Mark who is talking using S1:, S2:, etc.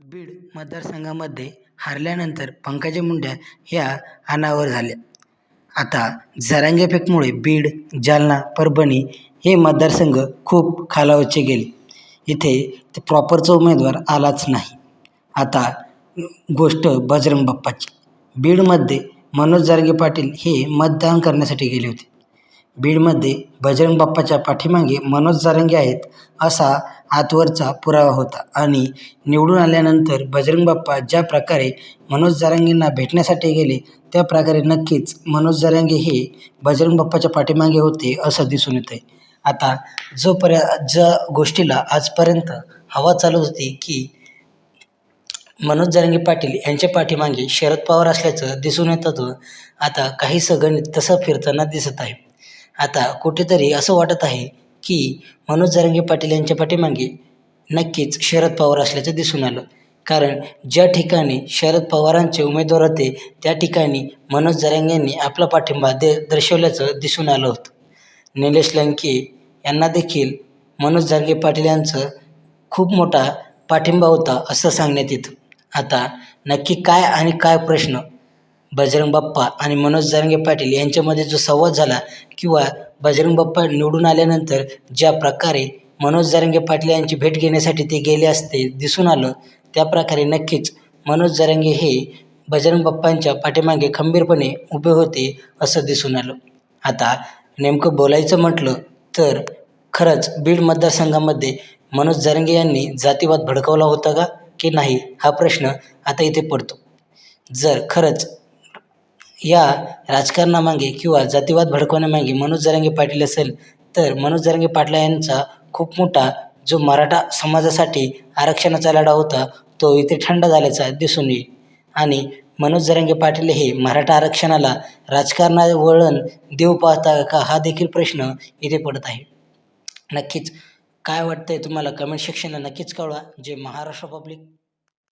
S1: बीड मतदारसंघामध्ये हारल्यानंतर पंकजा मुंडे ह्या अनावर झाल्या. आता जरांगे इफेक्टमुळे बीड जालना परभणी हे मतदारसंघ खूप खालावचे गेले. इथे ते प्रॉपरचा उमेदवार आलाच नाही. आता गोष्ट बजरंग बाप्पाची. बीडमध्ये मनोज जरांगे पाटील हे मतदान करण्यासाठी गेले होते. बीडमध्ये बजरंग बाप्पाच्या पाठीमागे मनोज जरांगे आहेत असा आतवरचा पुरावा होता आणि निवडून आल्यानंतर बजरंग बाप्पा ज्या प्रकारे मनोज जरांगेंना भेटण्यासाठी गेले त्या प्रकारे नक्कीच मनोज जरांगे हे बजरंग बाप्पाच्या पाठीमागे होते असं दिसून येतं आहे आता जोपर्यंत ज्या गोष्टीला आजपर्यंत हवा चालू होती की मनोज जरांगे पाटील यांच्या पाठीमागे शरद पवार असल्याचं दिसून येत होतं आता काही गणित तसं फिरताना दिसत आहे. आता कुठेतरी असं वाटत आहे की मनोज जरांगे पाटील यांच्या पाठीमागे नक्कीच शरद पवार असल्याचं दिसून आलं. कारण ज्या ठिकाणी शरद पवारांचे उमेदवार होते त्या ठिकाणी मनोज जरांगे यांनी आपला पाठिंबा दे दर्शवल्याचं दिसून आलं होतं. निलेश लंके यांना देखील मनोज जरांगे पाटील यांचं खूप मोठा पाठिंबा होता असं सांगण्यात येतं. आता नक्की काय आणि काय प्रश्न बजरंग बाप्पा आणि मनोज जरांगे पाटील यांच्यामध्ये जो संवाद झाला किंवा बजरंग बाप्पा निवडून आल्यानंतर ज्या प्रकारे मनोज जरांगे पाटील यांची भेट घेण्यासाठी ते गेले असते दिसून आलं त्या प्रकारे नक्कीच मनोज जरांगे हे बजरंग बाप्पांच्या पाठीमागे खंबीरपणे उभे होते असं दिसून आलं. आता नेमकं बोलायचं म्हटलं तर खरंच बीड मतदारसंघामध्ये मनोज जरंगे यांनी जातीवाद भडकावला होता का की नाही हा प्रश्न आता इथे पडतो. जर खरंच या राजकारणामागे किंवा जातीवाद भडकवण्यामागे मनोज जरांगे पाटील असेल तर मनोज जरांगे पाटला यांचा खूप मोठा जो मराठा समाजासाठी आरक्षणाचा लढा होता तो इथे थंड झाल्याचा दिसून येईल. आणि मनोज जरांगे पाटील हे मराठा आरक्षणाला राजकारणा वळण देऊ पाहता का हा देखील प्रश्न इथे पडत आहे. नक्कीच काय वाटतंय तुम्हाला? कमेंट सेक्शनला नक्कीच कळवा. जे महाराष्ट्र पब्लिक